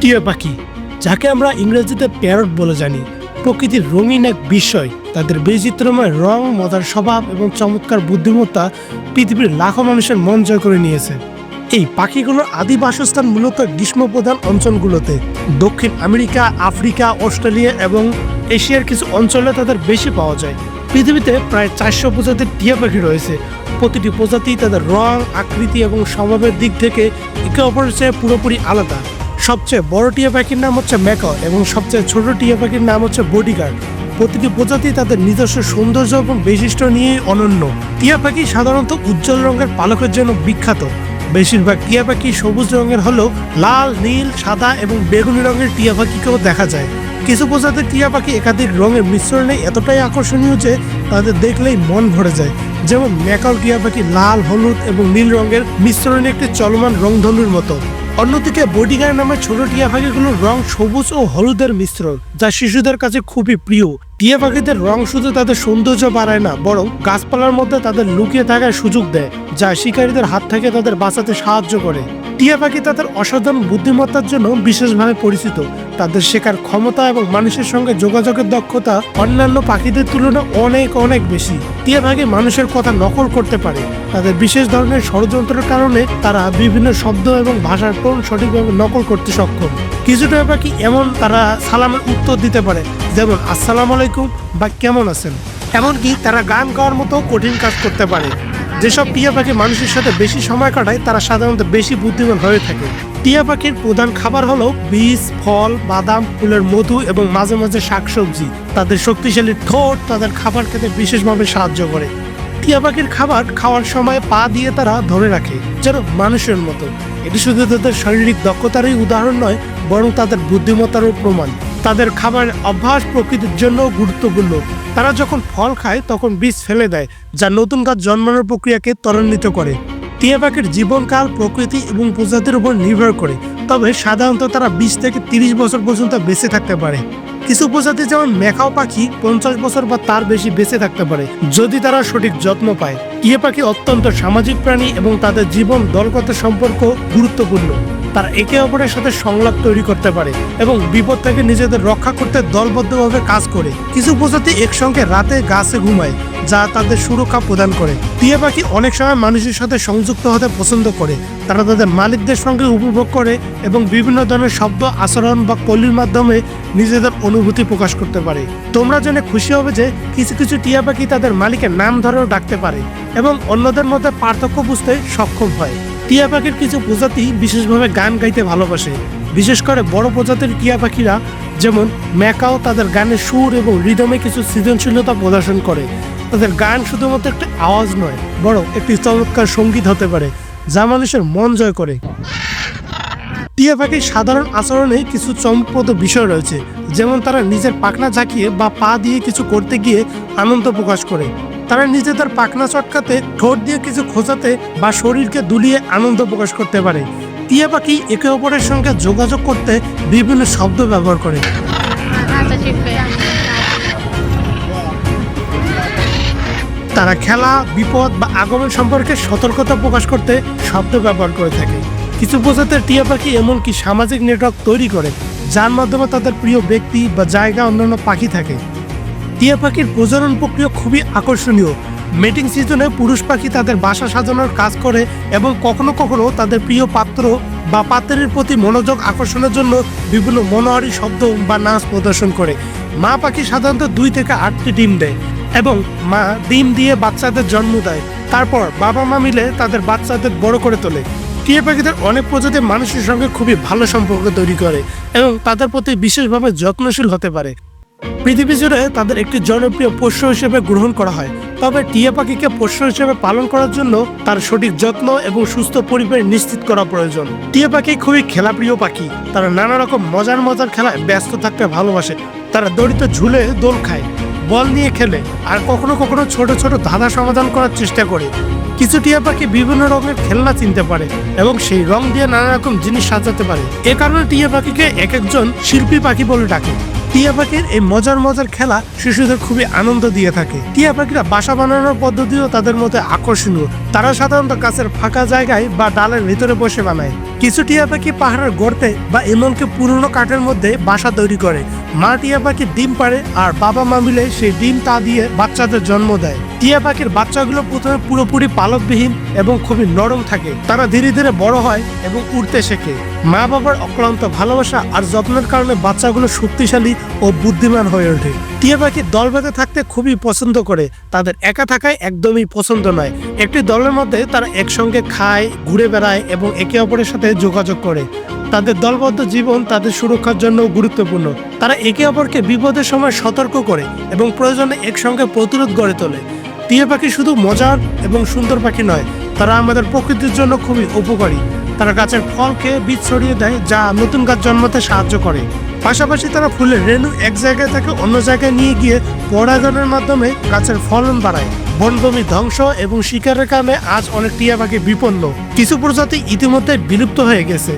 টিয়া পাখি, যাকে আমরা ইংরেজিতে প্যারট বলে জানি। প্রকৃতির রঙিন এক বিষয়। তাদের বৈচিত্র্যময় রং, মজার স্বভাব এবং চমৎকার বুদ্ধিমত্তা পৃথিবীর লাখো মানুষের মন জয় করে নিয়েছে। এই পাখিগুলোর আদি বাসস্থান মূলত গ্রীষ্মপ্রধান অঞ্চলগুলোতে। দক্ষিণ আমেরিকা, আফ্রিকা, অস্ট্রেলিয়া এবং এশিয়ার কিছু অঞ্চলে তাদের বেশি পাওয়া যায়। পৃথিবীতে প্রায় চারশো প্রজাতির টিয়া পাখি রয়েছে। প্রতিটি প্রজাতি তাদের রং, আকৃতি এবং স্বভাবের দিক থেকে একে অপরের চেয়ে পুরোপুরি আলাদা। সবচেয়ে বড় টিয়া পাখির নাম হচ্ছে ম্যাকাও এবং সবচেয়ে ছোট টিয়া পাখির নাম হচ্ছে বডিগার্ড। প্রতিটি প্রজাতি তাদের নিজস্ব সৌন্দর্য এবং বৈশিষ্ট্য নিয়েই অনন্য। টিয়া পাখি সাধারণত উজ্জ্বল রঙের পালকের জন্য বিখ্যাত। বেশিরভাগ টিয়া পাখি সবুজ রঙের হলেও লাল, নীল, সাদা এবং বেগুনি রঙের টিয়া পাখিকেও দেখা যায়। কিছু প্রজাতির টিয়া পাখি একাধিক রঙের মিশ্রণে এতটাই আকর্ষণীয় যে তাদের দেখলেই মন ভরে যায়। যেমন ম্যাকাও টিয়া পাখি লাল, হলুদ এবং নীল রঙের মিশ্রণে একটি চলমান রংধনুর মতো। অন্যদিকে বডিগার্ড নামের ছোট টিয়া পাখিগুলোর রং সবুজ ও হলুদের মিশ্রণ, যা শিশুদের কাছে খুবই প্রিয়। টিয়া পাখিদের রং শুধু তাদের সৌন্দর্য বাড়ায় না, বরং গাছপালার মধ্যে তাদের লুকিয়ে থাকার সুযোগ দেয়, যা শিকারীদের হাত থেকে তাদের বাঁচাতে সাহায্য করে। টিয়া পাখি তাদের অসাধারণ বুদ্ধিমত্তার জন্য বিশেষভাবে পরিচিত। তাদের শেখার ক্ষমতা এবং মানুষের সঙ্গে যোগাযোগের দক্ষতা অন্যান্য পাখিদের তুলনায় অনেক অনেক বেশি। পাখি মানুষের কথা নকল করতে পারে। তাদের বিশেষ ধরনের ষড়যন্ত্রের কারণে তারা বিভিন্ন শব্দ এবং ভাষার টোন সঠিকভাবে নকল করতে সক্ষম। কিছু টিয়া পাখি এমন তারা সালামের উত্তর দিতে পারে, যেমন, আসসালামু আলাইকুম বা কেমন আছেন? এমনকি তারা গান গাওয়ার মতো কঠিন কাজ করতে পারে। যেসব টিয়া পাখি মানুষের সাথে বেশি সময় কাটায়, তারা সাধারণত বেশি বুদ্ধিমান হয়ে থাকে। টিয়া পাখির প্রধান খাবার হলো বীজ, ফল, বাদাম, ফুলের মধু এবং মাঝে মাঝে শাকসবজি। তাদের শক্তিশালী ঠোঁট তাদের খাবার খেতে বিশেষভাবে সাহায্য করে। টিয়া পাখির খাবার খাওয়ার সময় পা দিয়ে তারা ধরে রাখে, যেন মানুষের মতো। এটি শুধু তাদের শারীরিক দক্ষতারই উদাহরণ নয়, বরং তাদের বুদ্ধিমত্তারও প্রমাণ। তাদের খাবারের অভ্যাস প্রকৃতির জন্য গুরুত্বপূর্ণ। তারা যখন ফল খায়, তখন বীজ ফেলে দেয়, যা নতুন গাছ জন্মানোর প্রক্রিয়াকে ত্বরান্বিত করে। টিয়া পাখির জীবনকাল, প্রকৃতি এবং প্রজাতির উপর নির্ভর করে। তবে সাধারণত তারা বিশ থেকে তিরিশ বছর পর্যন্ত বেঁচে থাকতে পারে। কিছু প্রজাতি যেমন মেখাও পাখি পঞ্চাশ বছর বা তার বেশি বেঁচে থাকতে পারে, যদি তারা সঠিক যত্ন পায়। টিয়া পাখি অত্যন্ত সামাজিক প্রাণী এবং তাদের জীবন, দলগত সম্পর্ক গুরুত্বপূর্ণ। তারা একে অপরের সাথে সংলাপ তৈরি করতে পারে এবং বিপদ থেকে নিজেদের রক্ষা করতে দলবদ্ধভাবে কাজ করে। কিছু প্রজাতি একসঙ্গে রাতে গাছে ঘুমায়, যা তাদের সুরক্ষা প্রদান করে। টিয়া পাখি অনেক সময় মানুষের সাথে সংযুক্ত হতে পছন্দ করে। তারা তাদের মালিকদের সঙ্গে উপভোগ করে এবং বিভিন্ন ধরনের শব্দ, আচরণ বা কলির মাধ্যমে নিজেদের অনুভূতি প্রকাশ করতে পারে। তোমরা জেনে খুশি হবে যে কিছু কিছু টিয়া পাখি তাদের মালিকের নাম ধরেও ডাকতে পারে। এবং অন্যদের মধ্যে পার্থক্য বুঝতে সক্ষম হয়। টিয়া পাখির কিছু প্রজাতি বিশেষভাবে গান গাইতে ভালোবাসে। বিশেষ করে বড় প্রজাতির টিয়া পাখিরা, যেমন ম্যাকাও তাদের গানের সুর এবং রিদমে কিছু সৃজনশীলতা প্রদর্শন করে। তাদের গান শুধুমাত্র একটা আওয়াজ নয় বড় একটি চমৎকার সংগীত হতে পারে, যা মানুষের মন জয় করে। টিয়া পাখির সাধারণ আচরণে কিছু চমকপ্রদ বিষয় রয়েছে, যেমন তারা নিজের পাখনা ঝাঁকিয়ে বা পা দিয়ে কিছু করতে গিয়ে আনন্দ প্রকাশ করে। তারা নিজেদের পাখনা চটকাতে, ঠোঁট দিয়ে কিছু খোঁচাতে বা শরীরকে দুলিয়ে আনন্দ প্রকাশ করতে পারে। টিয়া পাখি একে অপরের সঙ্গে যোগাযোগ করতে বিভিন্ন শব্দ ব্যবহার করে. তারা খেলা, বিপদ বা আগমন সম্পর্কে সতর্কতা প্রকাশ করতে শব্দ ব্যবহার করে থাকে। কিছু প্রজাতির টিয়া পাখি এমনকি সামাজিক নেটওয়ার্ক তৈরি করে, যার মাধ্যমে তাদের প্রিয় ব্যক্তি বা জায়গা অন্যান্য পাখি থাকে। টিয়া পাখির প্রজনন প্রক্রিয়া খুবই আকর্ষণীয়। মেটিং সিজনে পুরুষ পাখি তাদের বাসা সাজানোর কাজ করে এবং কখনো কখনো তাদের প্রিয় পাত্র বা পাত্রের প্রতি মনোযোগ আকর্ষণের জন্য বিভিন্ন মনোহারী শব্দ বা নাচ প্রদর্শন করে। মা পাখি সাধারণত দুই থেকে আটটি ডিম দেয় এবং মা ডিম দিয়ে বাচ্চাদের জন্ম দেয়। তারপর বাবা মা মিলে তাদের বাচ্চাদের বড় করে তোলে। টিয়া পাখিদের অনেক প্রজাতির মানুষের সঙ্গে খুবই ভালো সম্পর্ক তৈরি করে এবং তাদের প্রতি বিশেষভাবে যত্নশীল হতে পারে। পৃথিবী জুড়ে তাদের একটি জনপ্রিয় পোষ্য হিসেবে গ্রহণ করা হয়। তবে টিয়া পাখিকে পোষ্য হিসেবে পালন করার জন্য তার সঠিক যত্ন এবং সুস্থ পরিবেশ নিশ্চিত করা প্রয়োজন। টিয়া পাখি খুবই খেলাপ্রিয় পাখি। তারা নানা রকম মজার মজার খেলায় ব্যস্ত থাকতে ভালোবাসে। তারা দড়িতে ঝুলে দোল খায়, বল নিয়ে খেলে, আর কখনো কখনো ছোট ছোট ধাঁধা সমাধান করার চেষ্টা করে। কিছু টিয়া পাখি বিভিন্ন রঙের খেলনা চিনতে পারে এবং সেই রং দিয়ে নানা রকম জিনিস সাজাতে পারে। এ কারণে টিয়া পাখিকে এক একজন শিল্পী পাখি বলে ডাকে। টিয়া পাখির এই মজার মজার খেলা শিশুদের খুবই আনন্দ দিয়ে থাকে। টিয়া পাখিরা বাসা বানানোর পদ্ধতিও তাদের মধ্যে আকর্ষণীয়। তারা সাধারণত গাছের ফাঁকা জায়গায় বা ডালের ভিতরে বসে বানায়। কিছু টিয়া পাখি পাহাড়ের গর্তে বা এমনকি পুরনো কাঠের মধ্যে বাসা তৈরি করে। মা টিয়া পাখি ডিম পাড়ে আর বাবা মা মিলে সেই ডিম তা দিয়ে বাচ্চাদের জন্ম দেয়। টিয়া পাখির বাচ্চাগুলো প্রথমে পুরোপুরি পালকবিহীন এবং খুবই নরম থাকে। তারা ধীরে ধীরে বড় হয় এবং উড়তে শেখে। মা বাবার অক্লান্ত ভালোবাসা আর যত্নের কারণে বাচ্চাগুলো শক্তিশালী ও বুদ্ধিমান হয়ে ওঠে। টিয়া পাখি দল বেঁধে থাকতে খুবই পছন্দ করে। তাদের একা থাকায় একদমই পছন্দ নয়। একটি দলের মধ্যে তারা একসঙ্গে খায়, ঘুরে বেড়ায় এবং একে অপরের সাথে যোগাযোগ করে। তাদের দলবদ্ধ জীবন, তাদের সুরক্ষার জন্য গুরুত্বপূর্ণ। তারা একে অপরকে বিপদের সময় সতর্ক করে এবং প্রয়োজনে একসঙ্গে প্রতিরোধ গড়ে তোলে। টিয়া পাখি শুধু মজার এবং সুন্দর পাখি নয়, তারা আমাদের প্রকৃতির জন্য খুবই উপকারী। তারা গাছের ফল খেয়ে বীজ ছড়িয়ে দেয়, যা নতুন গাছ জন্মাতে সাহায্য করে। পাশাপাশি তারা ফুলের রেণু এক জায়গায় থেকে অন্য জায়গায় নিয়ে গিয়ে পরাগণের মাধ্যমে গাছের ফলন বাড়ায়। বনভূমি ধ্বংস এবং শিকারের কারণে আজ অনেক টিয়া পাখি বিপন্ন। কিছু প্রজাতি ইতিমধ্যে বিলুপ্ত হয়ে গেছে।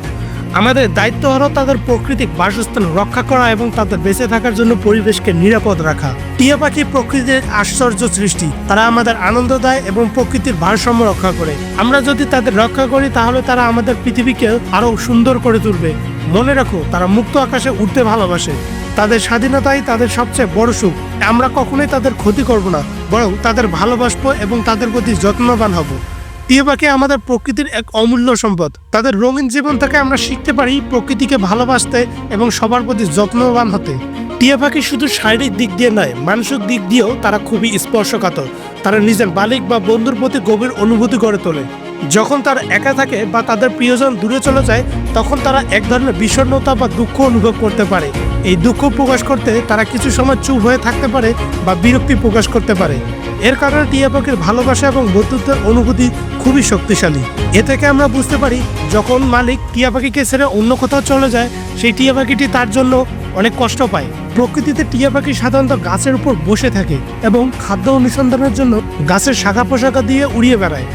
আমাদের দায়িত্ব হলো তাদের প্রকৃতিক বাসস্থান রক্ষা করা এবং তাদের বেঁচে থাকার জন্য পরিবেশকে নিরাপদ রাখা। টিয়া পাখি প্রকৃতির আশ্চর্য সৃষ্টি। তারা আমাদের আনন্দ দেয় এবং প্রকৃতির ভারসাম্য রক্ষা করে। আমরা যদি তাদের রক্ষা করি, তাহলে তারা আমাদের পৃথিবীকে আরও সুন্দর করে তুলবে। মনে রাখো, তারা মুক্ত আকাশে উঠতে ভালোবাসে। তাদের স্বাধীনতাই তাদের সবচেয়ে বড় সুখ। আমরা কখনোই তাদের ক্ষতি করব না, বরং তাদের ভালোবাসবো এবং তাদের প্রতি যত্নবান হব। টিয়া পাখি আমাদের প্রকৃতির এক অমূল্য সম্পদ। তাদের রঙিন জীবন থেকে আমরা শিখতে পারি প্রকৃতিকে ভালোবাসতে এবং সবার প্রতি যত্নবান হতে। টিয়া পাখি শুধু শারীরিক দিক দিয়ে নয়, মানসিক দিক দিয়েও তারা খুবই স্পর্শকাতর। তারা নিজের মালিক বা বন্ধুর প্রতি গভীর অনুভূতি গড়ে তোলে। যখন তারা একা থাকে বা তাদের প্রিয়জন দূরে চলে যায়, তখন তারা এক ধরনের বিষণ্ণতা বা দুঃখ অনুভব করতে পারে। এই দুঃখ প্রকাশ করতে তারা কিছু সময় চুপ হয়ে থাকতে পারে বা বিরক্তি প্রকাশ করতে পারে। এর কারণে টিয়া পাখির ভালোবাসা এবং বন্ধুত্বের অনুভূতি খুবই শক্তিশালী। এ থেকে আমরা বুঝতে পারি, যখন মালিক টিয়া পাখিকে ছেড়ে অন্য কোথাও চলে যায়, সেই টিয়া পাখিটি তার জন্য অনেক কষ্ট পায়। প্রকৃতিতে টিয়া পাখি সাধারণত গাছের উপর বসে থাকে এবং খাদ্য অনুসন্ধানের জন্য গাছের শাখা পোশাকা দিয়ে উড়িয়ে বেড়ায়।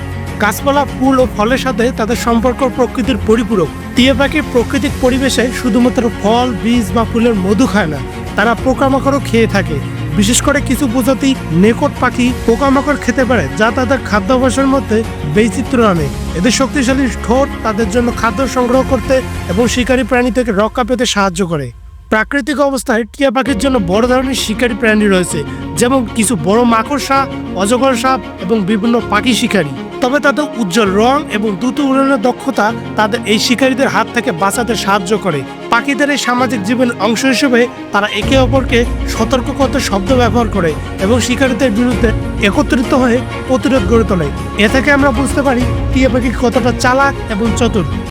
গাছপালা, ফুল ও ফলের সাথে তাদের সম্পর্ক প্রকৃতির পরিপূরক। টিয়া পাখি প্রাকৃতিক পরিবেশে শুধুমাত্র ফল, বীজ বা ফুলের মধু খায় না, তারা পোকামাকড়ও খেয়ে থাকে। বিশেষ করে কিছু প্রজাতি নেকট পাখি, পোকামাকড় খেতে পারে, যা তাদের খাদ্যাভ্যাসের মধ্যে বৈচিত্র্য আনে। এদের শক্তিশালী ঠোঁট তাদের জন্য খাদ্য সংগ্রহ করতে এবং শিকারী প্রাণী থেকে রক্ষা পেতে সাহায্য করে। প্রাকৃতিক অবস্থায় টিয়া পাখির জন্য বড় ধরনের শিকারী প্রাণী রয়েছে, যেমন কিছু বড় মাকড়সা অজগর সাপ এবং বিভিন্ন পাখি শিকারী। তবে তাদের উজ্জ্বল রং এবং দ্রুত উড়ানোর দক্ষতা তাদের এই শিকারীদের হাত থেকে বাঁচাতে সাহায্য করে। পাখিদের এই সামাজিক জীবনের অংশ হিসেবে তারা একে অপরকে সতর্ক করতে শব্দ ব্যবহার করে এবং শিকারীদের বিরুদ্ধে একত্রিত হয়ে প্রতিরোধ গড়ে তোলে। এ থেকে আমরা বুঝতে পারি টিয়া পাখি কতটা চালাক এবং চতুর।